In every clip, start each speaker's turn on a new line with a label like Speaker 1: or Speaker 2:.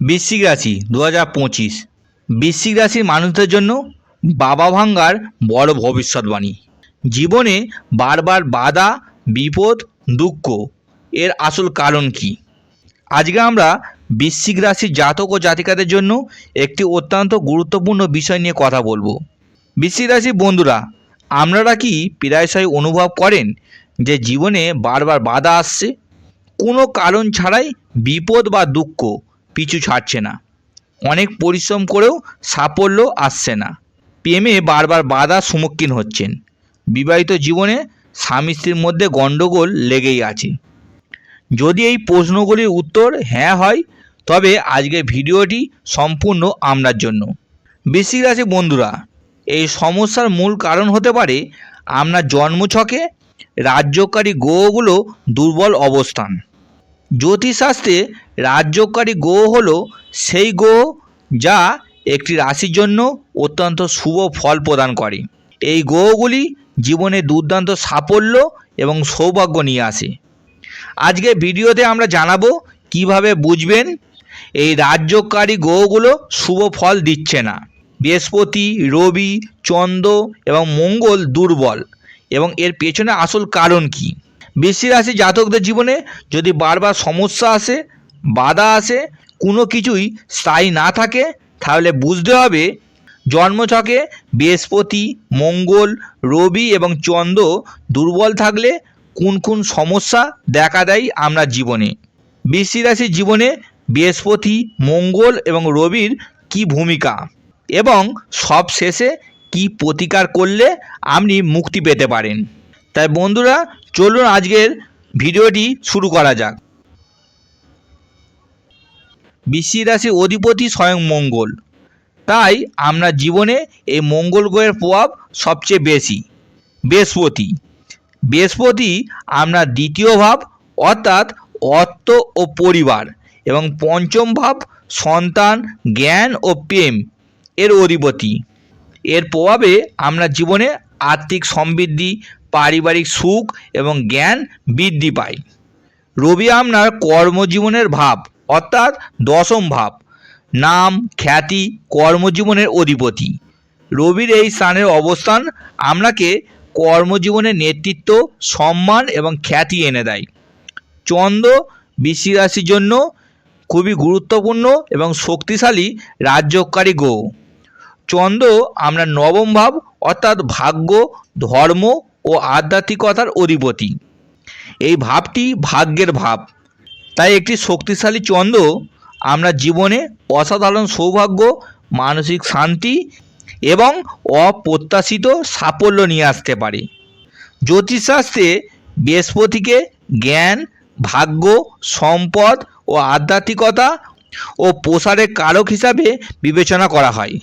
Speaker 1: বৃশ্চিক রাশি দু হাজার পঁচিশ। বৃশ্চিক রাশির মানুষদের জন্য বাবা ভাঙ্গার বড় ভবিষ্যৎবাণী। জীবনে বারবার বাধা, বিপদ, দুঃখ, এর আসল কারণ কি? আজকে আমরা বৃশ্চিক রাশির জাতক ও জাতিকাদের জন্য একটি অত্যন্ত গুরুত্বপূর্ণ বিষয় নিয়ে কথা বলব। বৃশ্চিক রাশির বন্ধুরা, আপনারা কি প্রায়শই অনুভব করেন যে জীবনে বারবার বাধা আসছে? কোনো কারণ ছাড়াই বিপদ বা দুঃখ পিছু ছাড়ছে না। অনেক পরিশ্রম করেও সাফল্য আসছে না। প্রেমে বারবার বাধার সম্মুখীন হচ্ছেন। বিবাহিত জীবনে স্বামী স্ত্রীর মধ্যে গণ্ডগোল লেগেই আছে। যদি এই প্রশ্নগুলির উত্তর হ্যাঁ হয়, তবে আজকের ভিডিওটি সম্পূর্ণ আপনার জন্য। বৃশ্চিক রাশি বন্ধুরা, এই সমস্যার মূল কারণ হতে পারে আপনার জন্মছকে রাজ্যকারী গ্রহগুলো দুর্বল অবস্থান। জ্যোতিষশাস্ত্রে রাজ্যকারী গ্রহ হল সেই গ্রহ যা একটি রাশির জন্য অত্যন্ত শুভ ফল প্রদান করে। এই গ্রহগুলি জীবনে দুর্দান্ত সাফল্য এবং সৌভাগ্য নিয়ে আসে। আজকে ভিডিওতে আমরা জানাব কীভাবে বুঝবেন এই রাজ্যকারী গ্রহগুলো শুভ ফল দিচ্ছে না। বৃহস্পতি, রবি, চন্দ্র এবং মঙ্গল দুর্বল এবং এর পেছনে আসল কারণ কি? বৃশ্চিক রাশি জাতকদের জীবনে যদি বারবার সমস্যা আসে, বাধা আসে, কোনো কিছুই স্থায়ী না থাকে, তাহলে বুঝতে হবে জন্মছকে বৃহস্পতি, মঙ্গল, রবি এবং চন্দ্র দুর্বল থাকলে কোন কোন সমস্যা দেখা দেয় আমরা জীবনে। বৃশ্চিক রাশির জীবনে বৃহস্পতি, মঙ্গল এবং রবির কি ভূমিকা এবং সব শেষে কি প্রতিকার করলে আপনি মুক্তি পেতে পারেন। তাই বন্ধুরা চলুন আজকের ভিডিওটি শুরু করা যাক। বৃশ্চিক রাশির অধিপতি স্বয়ং মঙ্গল। তাই আমরা জীবনে এই মঙ্গল গ্রহের প্রভাব সবচেয়ে বেশি। বৃহস্পতি। বৃহস্পতি আমরা দ্বিতীয় ভাব অর্থাৎ অর্থ ও পরিবার এবং পঞ্চম ভাব সন্তান, জ্ঞান ও প্রেম এর অধিপতি। এর প্রভাবে আমরা জীবনে আর্থিক সমৃদ্ধি পারিবারিক সুখ এবং জ্ঞান বৃদ্ধি পায়। রবি আপনার কর্মজীবনের ভাব, অর্থাৎ দশম ভাব, নাম, খ্যাতি, কর্মজীবনের অধিপতি। রবির এই স্থানের অবস্থান আপনাকে কর্মজীবনের নেতৃত্ব, সম্মান এবং খ্যাতি এনে দেয়। চন্দ্র বৃশ্চিক রাশির জন্য খুবই গুরুত্বপূর্ণ এবং শক্তিশালী রাজ্যকারী গ্রহ। চন্দ্র আমরা নবম ভাব, অর্থাৎ ভাগ্য, ধর্ম ও আধ্যাত্মিকতার অধিপতি। এই ভাবটি ভাগ্যের ভাব। তাই একটি শক্তিশালী চন্দ্র আমরা জীবনে অসাধারণ সৌভাগ্য, মানসিক শান্তি এবং অপ্রত্যাশিত সাফল্য নিয়ে আসতে পারে। জ্যোতিষশাস্ত্রে বৃহস্পতিকে জ্ঞান, ভাগ্য, সম্পদ ও আধ্যাত্মিকতা ও প্রসারের কারক হিসাবে বিবেচনা করা হয়।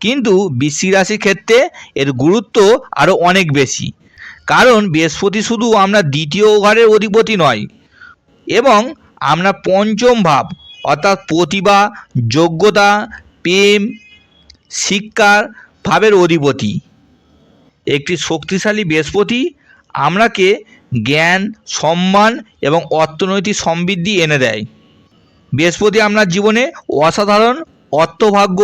Speaker 1: কিন্তু বৃশ্চিক রাশির ক্ষেত্রে এর গুরুত্ব আরও অনেক বেশি। কারণ বৃহস্পতি শুধু আমরা দ্বিতীয় ঘরের অধিপতি নয়, এবং আমরা পঞ্চম ভাব, অর্থাৎ প্রতিভা, যোগ্যতা, প্রেম শিক্ষার ভাবের অধিপতি। একটি শক্তিশালী বৃহস্পতি আমরাকে জ্ঞান, সম্মান এবং অর্থনৈতিক সমৃদ্ধি এনে দেয়। বৃহস্পতি আপনার জীবনে অসাধারণ অর্থভাগ্য,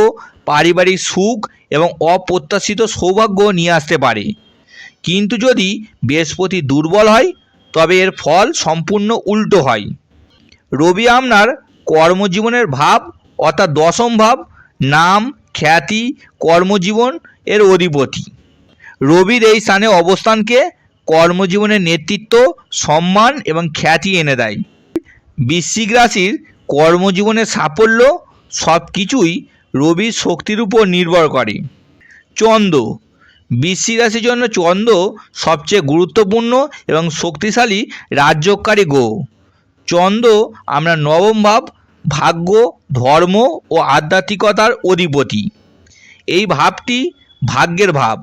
Speaker 1: পারিবারিক সুখ এবং অপ্রত্যাশিত সৌভাগ্য নিয়ে আসতে পারে। কিন্তু যদি বৃহস্পতি দুর্বল হয়, তবে এর ফল সম্পূর্ণ উল্টো হয়। রবি আপনার কর্মজীবনের ভাব অর্থাৎ দশম ভাব, নাম, খ্যাতি, কর্মজীবন, এর অধিপতি। রবির এই স্থানে অবস্থানকে কর্মজীবনের নেতৃত্ব, সম্মান এবং খ্যাতি এনে দেয়। বৃশ্চিক রাশির কর্মজীবনের সাফল্য সব কিছুই রবির শক্তির উপর নির্ভর করে। চন্দ্র বৃশ্চিক রাশির জন্য চন্দ্র সবচেয়ে গুরুত্বপূর্ণ এবং শক্তিশালী রাজ্যকারী গ্রহ। চন্দ্র আমরা নবম ভাব, ভাগ্য, ধর্ম ও আধ্যাত্মিকতার অধিপতি। এই ভাবটি ভাগ্যের ভাব।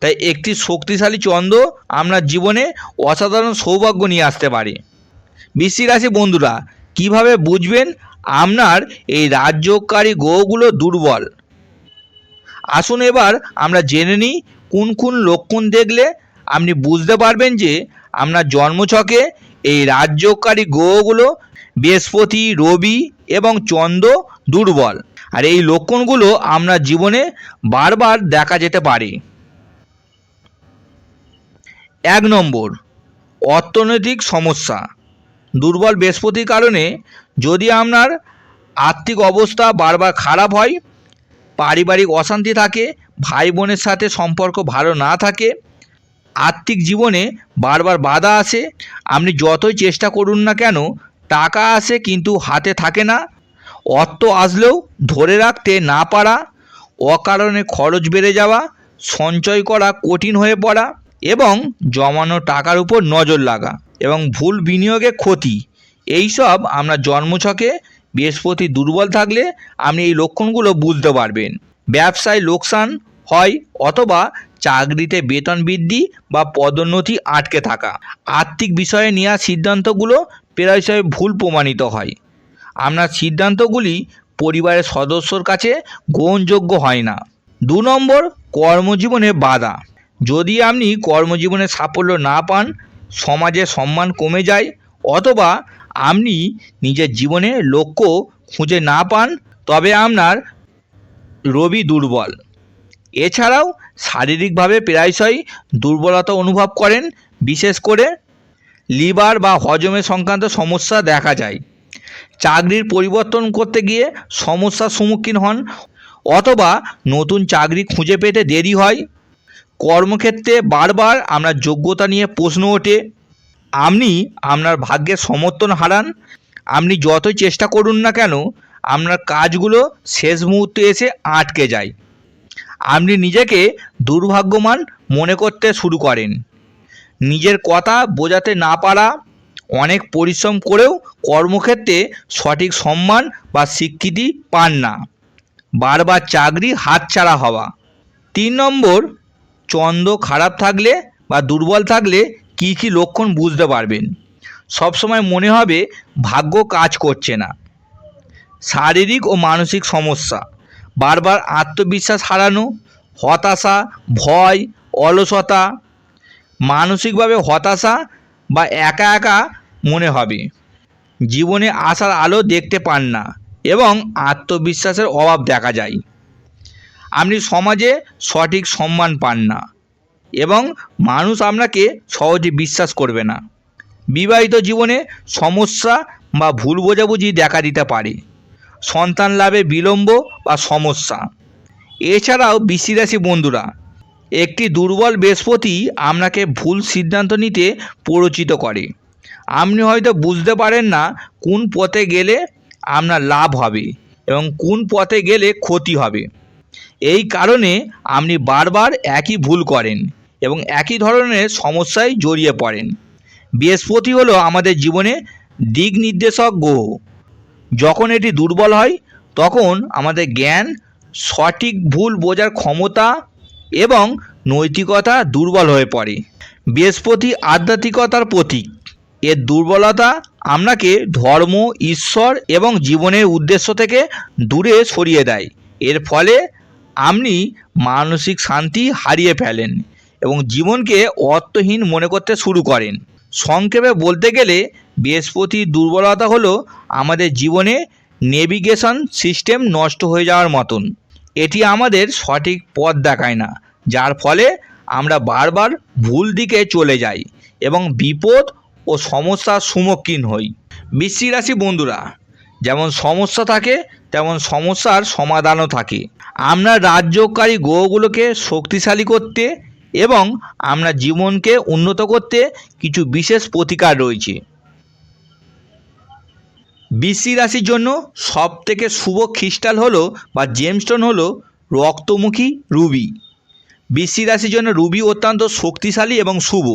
Speaker 1: তাই একটি শক্তিশালী চন্দ্র আপনার জীবনে অসাধারণ সৌভাগ্য নিয়ে আসতে পারে। বৃশ্চিক রাশি বন্ধুরা, কীভাবে বুঝবেন আপনার এই রাজ্যকারী গ্রহগুলো দুর্বল? আসুন এবার আমরা জেনে নিই কোন কোন লক্ষণ দেখলে আপনি বুঝতে পারবেন যে আপনার জন্মছকে এই রাজ্যকারী গ্রহগুলো বৃহস্পতি, রবি এবং চন্দ্র দুর্বল। আর এই লক্ষণগুলো আপনার জীবনে বারবার দেখা যেতে পারে। এক নম্বর, অর্থনৈতিক সমস্যা। দুর্বল বৃহস্পতির কারণে যদি আপনার আর্থিক অবস্থা বারবার খারাপ হয়, পারিবারিক অশান্তি থাকে ভাই বোনের সাথে সম্পর্ক ভালো না থাকে, আর্থিক জীবনে বারবার বাধা আসে, আপনি যতই চেষ্টা করুন না কেন, টাকা আসে কিন্তু হাতে থাকে না, অর্থ আসলেও ধরে রাখতে না পারা, অকারণে খরচ বেড়ে যাওয়া, সঞ্চয় করা কঠিন হয়ে পড়া এবং জমানো টাকার উপর নজর লাগা এবং ভুল বিনিয়োগে ক্ষতি। এইসব আমরা জন্মছকে বৃহস্পতি দুর্বল থাকলে আপনি এই লক্ষণগুলো বুঝতে পারবেন। ব্যবসায় লোকসান হয় অথবা চাকরিতে বেতন বৃদ্ধি বা পদোন্নতি আটকে থাকা। আর্থিক বিষয়ে নেওয়া সিদ্ধান্তগুলো প্রায়শই ভুল প্রমাণিত হয়। আপনার সিদ্ধান্তগুলি পরিবারের সদস্যর কাছে গ্রহণযোগ্য হয় না। দু নম্বর, কর্মজীবনে বাধা। যদি আপনি কর্মজীবনে সাফল্য না পান, সমাজে সম্মান কমে যায় অথবা আপনি নিজের জীবনে লক্ষ্য খুঁজে না পান, তবে আপনার রবি দুর্বল। এছাড়াও শারীরিকভাবে প্রায়শই দুর্বলতা অনুভব করেন, বিশেষ করে লিভার বা হজমের সংক্রান্ত সমস্যা দেখা যায়। চাকরির পরিবর্তন করতে গিয়ে সমস্যার সম্মুখীন হন, অথবা নতুন চাকরি খুঁজে পেতে দেরি হয়। কর্মক্ষেত্রে বারবার আপনার যোগ্যতা নিয়ে প্রশ্ন ওঠে, আপনি আপনার ভাগ্যের সমর্থন হারান, আপনি যতই চেষ্টা করুন না কেন আপনার কাজগুলো শেষ মুহূর্তে এসে আটকে যায় আপনি নিজেকে দুর্ভাগ্যমান মনে করতে শুরু করেন। নিজের কথা বোঝাতে না পারা, অনেক পরিশ্রম করেও কর্মক্ষেত্রে সঠিক সম্মান বা স্বীকৃতি পান না। বারবার চাকরি হাতছাড়া হওয়া। তিন নম্বর, চন্দ্র খারাপ থাকলে বা দুর্বল থাকলে কী কী লক্ষণ বুঝতে পারবেন? সবসময় মনে হবে, ভাগ্য কাজ করছে না। শারীরিক ও মানসিক সমস্যা। বারবার আত্মবিশ্বাস হারানো, হতাশা, ভয়, অলসতা, মানসিকভাবে হতাশা বা একা একা মনে হবে। জীবনে আসার আলো দেখতে পান না এবং আত্মবিশ্বাসের অভাব দেখা যায়। আপনি সমাজে সঠিক সম্মান পান না এবং মানুষ আপনাকে সহজে বিশ্বাস করবে না। বিবাহিত জীবনে সমস্যা বা ভুল বোঝাবুঝি দেখা দিতে পারে। সন্তান লাভে বিলম্ব বা সমস্যা। এছাড়াও বৃশ্চিরাশি বন্ধুরা, একটি দুর্বল বৃহস্পতি আপনাকে ভুল সিদ্ধান্ত নিতে প্ররোচিত করে। আপনি হয়তো বুঝতে পারেন না কোন পথে গেলে আপনার লাভ হবে এবং কোন পথে গেলে ক্ষতি হবে। এই কারণে আপনি বারবার একই ভুল করেন এবং একই ধরনের সমস্যায় জড়িয়ে পড়েন। বৃহস্পতি হলো আমাদের জীবনে দিক নির্দেশক গ্রহ। যখন এটি দুর্বল হয়, তখন আমাদের জ্ঞান সঠিক ভুল বোঝার ক্ষমতা এবং নৈতিকতা দুর্বল হয়ে পড়ে। বৃহস্পতি আধ্যাত্মিকতার প্রতীক। এর দুর্বলতা আপনাকে ধর্ম, ঈশ্বর এবং জীবনের উদ্দেশ্য থেকে দূরে সরিয়ে দেয়। এর ফলে আপনি মানসিক শান্তি হারিয়ে ফেলেন এবং জীবনকে অর্থহীন মনে করতে শুরু করেন। সংক্ষেপে বলতে গেলে বৃহস্পতির দুর্বলতা হলো আমাদের জীবনে নেভিগেশন সিস্টেম নষ্ট হয়ে যাওয়ার মতন। এটি আমাদের সঠিক পথ দেখায় না, যার ফলে আমরা বারবার ভুল দিকে চলে যাই এবং বিপদ ও সমস্যার সম্মুখীন হই। বৃশ্চিক রাশি বন্ধুরা, যেমন সমস্যা থাকে, তেমন সমস্যার সমাধানও থাকে। আমরা রাজ্যকারী গ্রহগুলোকে শক্তিশালী করতে এবং আমরা জীবনকে উন্নত করতে কিছু বিশেষ প্রতিকার রয়েছে। বৃশ্চিক রাশির জন্য সব থেকে শুভ খ্রিস্টাল হলো বা জেমস্টোন হলো রক্তমুখী রুবি। বৃশ্চিক রাশির জন্য রুবি অত্যন্ত শক্তিশালী এবং শুভ।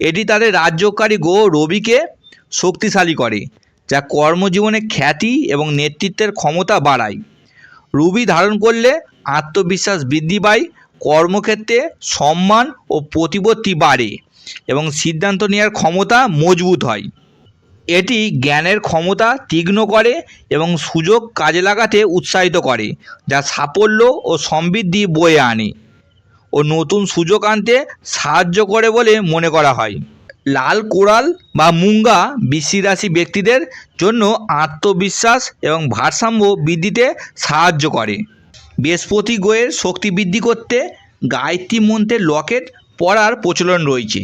Speaker 1: এটি তাদের রাজ্যকারী গো রবিকে শক্তিশালী করে, যা কর্মজীবনে খ্যাতি এবং নেতৃত্বের ক্ষমতা বাড়ায়। রুবি ধারণ করলে আত্মবিশ্বাস বৃদ্ধি পায়, কর্মক্ষেত্রে সম্মান ও প্রতিপত্তি বাড়ে এবং সিদ্ধান্ত নেওয়ার ক্ষমতা মজবুত হয়। এটি জ্ঞানের ক্ষমতা তীক্ষ্ণ করে এবং সুযোগ কাজে লাগাতে উৎসাহিত করে, যা সাফল্য ও সমৃদ্ধি বয়ে আনে ও নতুন সুযোগ আনতে সাহায্য করে বলে মনে করা হয়। লাল কোরাল বা মুঙ্গা বৃশ্চিক রাশি ব্যক্তিদের জন্য আত্মবিশ্বাস এবং ভারসাম্য বৃদ্ধিতে সাহায্য করে। বৃহস্পতি গ্রহের শক্তি বৃদ্ধি করতে গায়ত্রী মন্ত্রের লকেট পরার প্রচলন রয়েছে।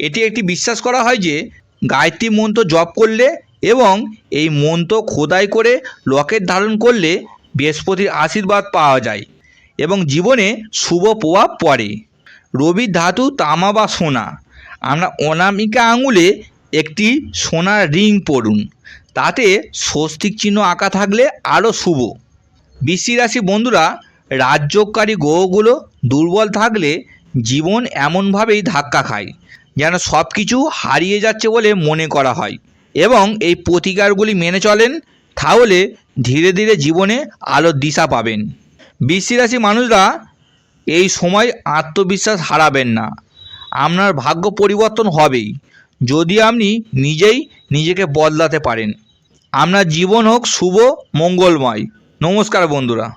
Speaker 1: এটি একটি বিশ্বাস করা হয় যে গায়ত্রী মন্ত্র জপ করলে এবং এই মন্ত্র খোদাই করে লকেট ধারণ করলে বৃহস্পতির আশীর্বাদ পাওয়া যায় এবং জীবনে শুভ প্রভাব পড়ে। রবির ধাতু, তামা বা সোনা। আমরা অনামিকা আঙুলে একটি সোনার রিং পরুন তাতে স্বস্তিক চিহ্ন আঁকা থাকলে আরও শুভ। বৃশ্চিক রাশি বন্ধুরা রাজ্যকারী গ্রহগুলো দুর্বল থাকলে জীবন এমনভাবেই ধাক্কা খায়। যেন সব কিছু হারিয়ে যাচ্ছে বলে মনে করা হয়। এবং এই প্রতিকারগুলি মেনে চলেন, তাহলে ধীরে ধীরে জীবনে আলোর দিশা পাবেন। বৃশ্চিক রাশি মানুষরা এই সময় আত্মবিশ্বাস হারাবেন না। আপনার ভাগ্য পরিবর্তন হবেই। যদি আপনি নিজেই নিজেকে বদলাতে পারেন। আপনার জীবন হোক শুভ, মঙ্গলময়। নমস্কার বন্ধুরা।